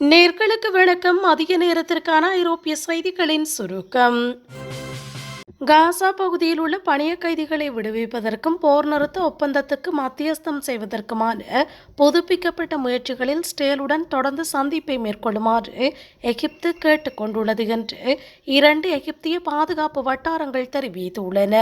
நேர்களுக்கு வணக்கம். அதிக நேரத்திற்கான ஐரோப்பிய செய்திகளின் சுருக்கம். காசா பகுதியில் உள்ள பணிய கைதிகளை விடுவிப்பதற்கும் போர் நிறுத்த ஒப்பந்தத்துக்கு மத்தியஸ்தம் செய்வதற்குமான புதுப்பிக்கப்பட்ட முயற்சிகளில் ஸ்டேலுடன் தொடர்ந்து சந்திப்பை மேற்கொள்ளுமாறு எகிப்து கேட்டுக்கொண்டுள்ளது என்று இரண்டு எகிப்திய பாதுகாப்பு வட்டாரங்கள் தெரிவித்துள்ளன.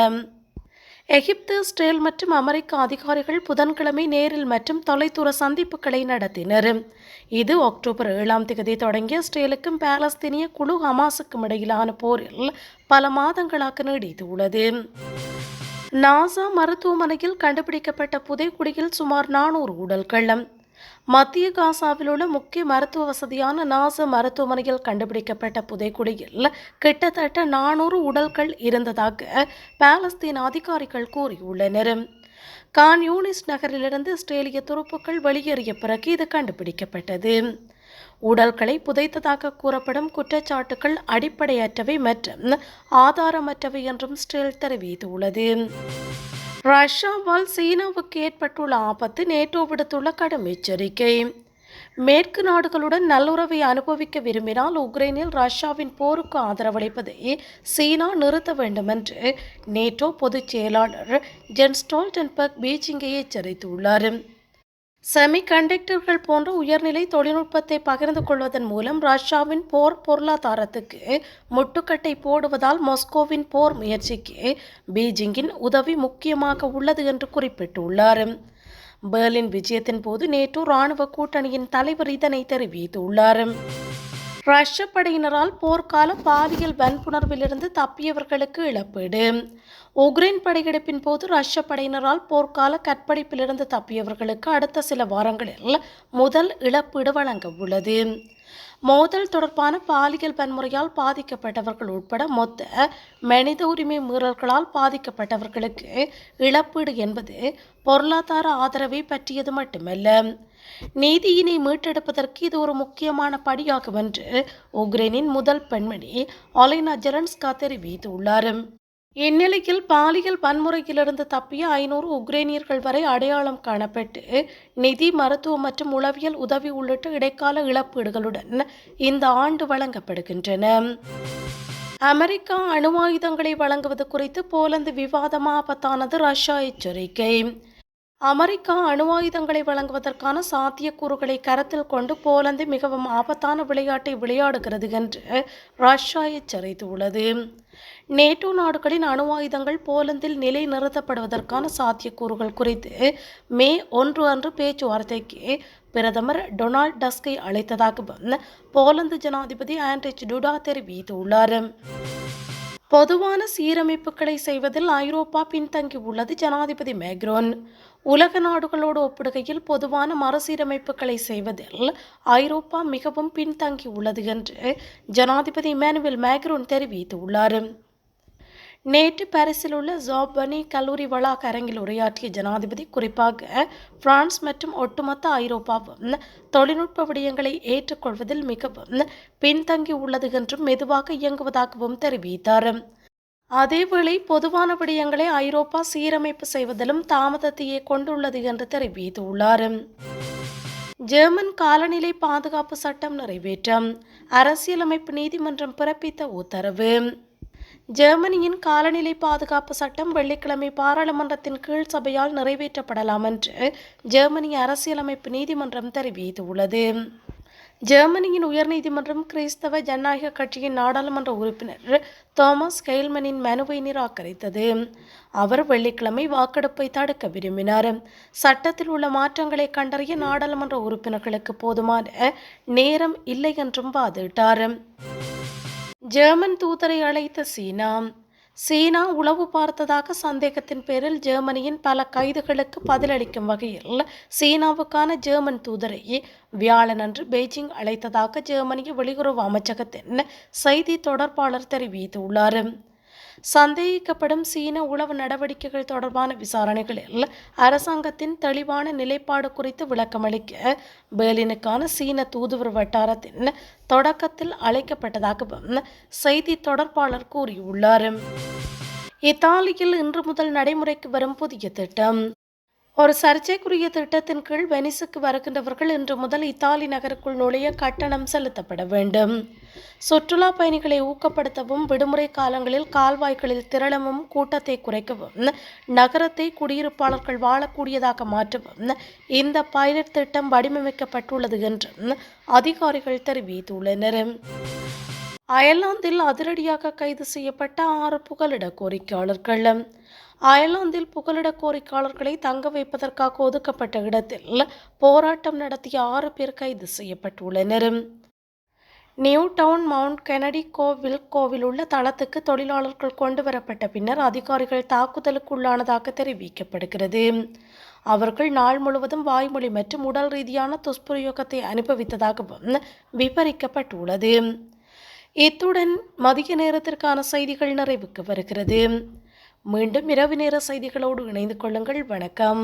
எகிப்து இஸ்ரேல் மற்றும் அமெரிக்க அதிகாரிகள் புதன்கிழமை நேரில் மற்றும் தொலைதூர சந்திப்புகளை நடத்தினர். இது அக்டோபர் ஏழாம் தேதி தொடங்கிய இஸ்ரேலுக்கும் பாலஸ்தீனிய குழு ஹமாஸுக்கும் இடையிலான போரில் பல மாதங்களாக நீடித்துள்ளது. நாசா மருத்துவமனையில் கண்டுபிடிக்கப்பட்ட புதைக்குடியில் சுமார் நானூறு உடல்கள். மத்திய காசாவில் உள்ள முக்கிய மருத்துவ வசதியான நாச மருத்துவமனையில் கண்டுபிடிக்கப்பட்ட புதைக்குடியில் கிட்டத்தட்ட நானூறு உடல்கள் இருந்ததாக பாலஸ்தீன் அதிகாரிகள் கூறியுள்ளனர். கான் யூனிஸ் நகரிலிருந்து இஸ்ரேலிய துருப்புக்கள் வெளியேறிய பிறகு இது கண்டுபிடிக்கப்பட்டது. உடல்களை புதைத்ததாக கூறப்படும் குற்றச்சாட்டுகள் அடிப்படையற்றவை மற்றும் ஆதாரமற்றவை என்றும் ஸ்டேல் தெரிவித்துள்ளது. ரஷ்யாவால் சீனாவுக்கு ஏற்பட்டுள்ள ஆபத்து நேட்டோ விடுத்துள்ள கடும் எச்சரிக்கை. மேற்கு நாடுகளுடன் நல்லுறவை அனுபவிக்க விரும்பினால் உக்ரைனில் ரஷ்யாவின் போருக்கு ஆதரவளிப்பதை சீனா நிறுத்த வேண்டும் என்று நேட்டோ பொதுச் செயலாளர் ஜென் ஸ்டோல்டன்பர்க் பீஜிங்கை எச்சரித்துள்ளார். செமி கண்டக்டர்கள் போன்ற உயர்நிலை தொழில்நுட்பத்தை பகிர்ந்து கொள்வதன் மூலம் ரஷ்யாவின் போர் பொருளாதாரத்துக்கு முட்டுக்கட்டை போடுவதால் மாஸ்கோவின் போர் முயற்சிக்கு பீஜிங்கின் உதவி முக்கியமாக உள்ளது என்று குறிப்பிட்டுள்ளார். பெர்லின் விஜயத்தின் போது நேட்டோ ராணுவ கூட்டணியின் தலைவர் இதனை தெரிவித்துள்ளார். ரஷ்ய படையினரால் போர்க்கால பாலியல் வன்புணர்விலிருந்து தப்பியவர்களுக்கு இழப்பீடு. உக்ரைன் படையெடுப்பின் போது ரஷ்ய படையினரால் போர்க்கால கற்பழிப்பிலிருந்து தப்பியவர்களுக்கு அடுத்த சில வாரங்களில் முதல் இழப்பீடு வழங்க உள்ளது. மோதல் தொடர்பான பாலியல் வன்முறையால் பாதிக்கப்பட்டவர்கள் உட்பட மொத்த மனித உரிமை மீறல்களால் பாதிக்கப்பட்டவர்களுக்கு இழப்பீடு என்பது பொருளாதார ஆதரவை பற்றியது மட்டுமல்ல. நீதியினை மீட்டெடுப்பதற்கு இது ஒரு முக்கியமான படியாகும் என்று உக்ரைனின் முதல் பெண்மணி ஒலைனா ஜெரன்ஸ்கா தெரிவித்துள்ளார். இந்நிலையில் பாலியல் வன்முறையிலிருந்து தப்பிய ஐநூறு உக்ரைனியர்கள் வரை அடையாளம் காணப்பட்டு நிதி மருத்துவம் மற்றும் உளவியல் உதவி உள்ளிட்ட இடைக்கால இழப்பீடுகளுடன் இந்த ஆண்டு வழங்கப்படுகின்றன. அமெரிக்கா அணு ஆயுதங்களை வழங்குவது குறித்து போலந்து விவாதமாபத்தானது ரஷ்யா எச்சரிக்கை. அமெரிக்கா அணு ஆயுதங்களை வழங்குவதற்கான சாத்தியக்கூறுகளை கருத்தில் கொண்டு போலந்து மிகவும் ஆபத்தான விளையாட்டை விளையாடுகிறது என்று ரஷ்யா எச்சரித்துள்ளது நேட்டோ நாடுகளின் அணு ஆயுதங்கள் போலந்தில் நிலைநிறுத்தப்படுவதற்கான சாத்தியக்கூறுகள் குறித்து மே ஒன்று அன்று பேச்சுவார்த்தைக்கு பிரதமர் டொனால்ட் டஸ்கை அழைத்ததாகவும் போலந்து ஜனாதிபதி ஆண்ட்ரிச் டுடா தெரிவித்துள்ளார். பொதுவான சீரமைப்புகளை செய்வதில் ஐரோப்பா பின்தங்கியுள்ளது ஜனாதிபதி மேக்ரோன். உலக நாடுகளோடு ஒப்பிடுகையில் பொதுவான மறுசீரமைப்புகளை செய்வதில் ஐரோப்பா மிகவும் பின்தங்கியுள்ளது என்று ஜனாதிபதி இமானுவேல் மேக்ரோன் தெரிவித்துள்ளார். நேற்று பாரிஸில் உள்ள ஜாப்பனி கல்லூரி வளாக அரங்கில் உரையாற்றிய ஜனாதிபதி குறிப்பாக பிரான்ஸ் மற்றும் ஒட்டுமொத்த ஐரோப்பாவும் தொழில்நுட்ப விடயங்களை ஏற்றுக்கொள்வதில் மிகவும் பின்தங்கி உள்ளது என்றும் மெதுவாக இயங்குவதாகவும் தெரிவித்தார். அதேவேளை பொதுவான விடயங்களை ஐரோப்பா சீரமைப்பு செய்வதிலும் தாமதத்தையே கொண்டுள்ளது என்று தெரிவித்துள்ளார். ஜெர்மன் காலநிலை பாதுகாப்பு சட்டம் நிறைவேற்றம் அரசியலமைப்பு நீதிமன்றம் பிறப்பித்த உத்தரவு. ஜெர்மனியின் காலநிலை பாதுகாப்பு சட்டம் வெள்ளிக்கிழமை பாராளுமன்றத்தின் கீழ் சபையால் நிறைவேற்றப்படலாம் என்று ஜெர்மனி அரசியலமைப்பு நீதிமன்றம் தெரிவித்துள்ளது. ஜெர்மனியின் உயர்நீதிமன்றம் கிறிஸ்தவ ஜனநாயக கட்சியின் நாடாளுமன்ற உறுப்பினர் தாமஸ் கெய்ல்மனின் மனுவை நிராகரித்தது. அவர் வெள்ளிக்கிழமை வாக்கெடுப்பை தடுக்க விரும்பினார். சட்டத்தில் உள்ள மாற்றங்களை கண்டறிய நாடாளுமன்ற உறுப்பினர்களுக்கு போதுமான நேரம் இல்லை என்றும் வாதிட்டார். ஜெர்மன் தூதரை அழைத்த சீனா. சீனா உளவு பார்த்ததாக சந்தேகத்தின் பேரில் ஜெர்மனியின் பல கைதுகளுக்கு பதிலளிக்கும் வகையில் சீனாவுக்கான ஜெர்மன் தூதரை வியாழனன்று பெய்ஜிங் அழைத்ததாக ஜெர்மனிய வெளியுறவு அமைச்சகத்தின் செய்தி தொடர்பாளர் தெரிவித்துள்ளார். சந்தேகிக்கப்படும் சீன உளவு நடவடிக்கைகள் தொடர்பான விசாரணைகளில் அரசாங்கத்தின் தெளிவான நிலைப்பாடு குறித்து விளக்கமளிக்க பெர்லினுக்கான சீன தூதுவர் வட்டாரத்தின் தொடக்கத்தில் அழைக்கப்பட்டதாகவும் செய்தி தொடர்பாளர் கூறியுள்ளார். இத்தாலியில் இன்று முதல் நடைமுறைக்கு வரும் புதிய திட்டம். ஒரு சர்ச்சைக்குரிய திட்டத்தின் கீழ் வெனிசுக்கு வருகின்றவர்கள் இன்று முதல் இத்தாலி நகருக்குள் நுழைய கட்டணம் செலுத்தப்பட வேண்டும். சுற்றுலா பயணிகளை ஊக்கப்படுத்தவும் விடுமுறை காலங்களில் கால்வாய்களில் திரளவும் கூட்டத்தை குறைக்கவும் நகரத்தை குடியிருப்பாளர்கள் வாழக்கூடியதாக மாற்றவும் இந்த பைலட் திட்டம் வடிவமைக்கப்பட்டுள்ளது என்று அதிகாரிகள் தெரிவித்துள்ளனர். அயர்லாந்தில் அதிரடியாக கைது செய்யப்பட்ட ஆறு புகலிட கோரிக்கையாளர்கள். அயர்லாந்தில் புகலிட கோரிக்கையாளர்களை தங்க வைப்பதற்காக ஒதுக்கப்பட்ட இடத்தில் போராட்டம் நடத்திய ஆறு பேர் கைது செய்யப்பட்டுள்ளனர். நியூ டவுன் மவுண்ட் கெனடி கோவில் கோவில் உள்ள தளத்துக்கு தொழிலாளர்கள் கொண்டு வரப்பட்ட பின்னர் அதிகாரிகள் தாக்குதலுக்குள்ளானதாக தெரிவிக்கப்படுகிறது. அவர்கள் நாள் முழுவதும் வாய்மொழி மற்றும் உடல் ரீதியான துஷ்பிரயோகத்தை அனுபவித்ததாகவும் விவரிக்கப்பட்டுள்ளது. இத்துடன் மதிய நேரத்திற்கான செய்திகள் நிறைவுக்கு வருகிறது. மீண்டும் இரவு நேர செய்திகளோடு இணைந்து கொள்ளுங்கள். வணக்கம்.